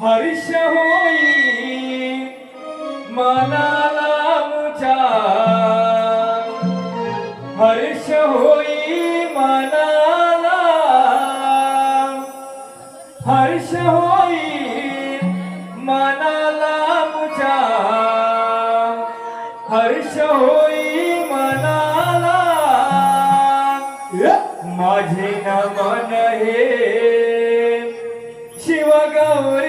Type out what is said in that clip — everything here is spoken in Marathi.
हर्ष होई मनाला मुचा हर्ष होई मनाला। हर्ष होई मनाला मुच्या हर्ष होई मनाला। माझे नमन हे शिवगौरीच्या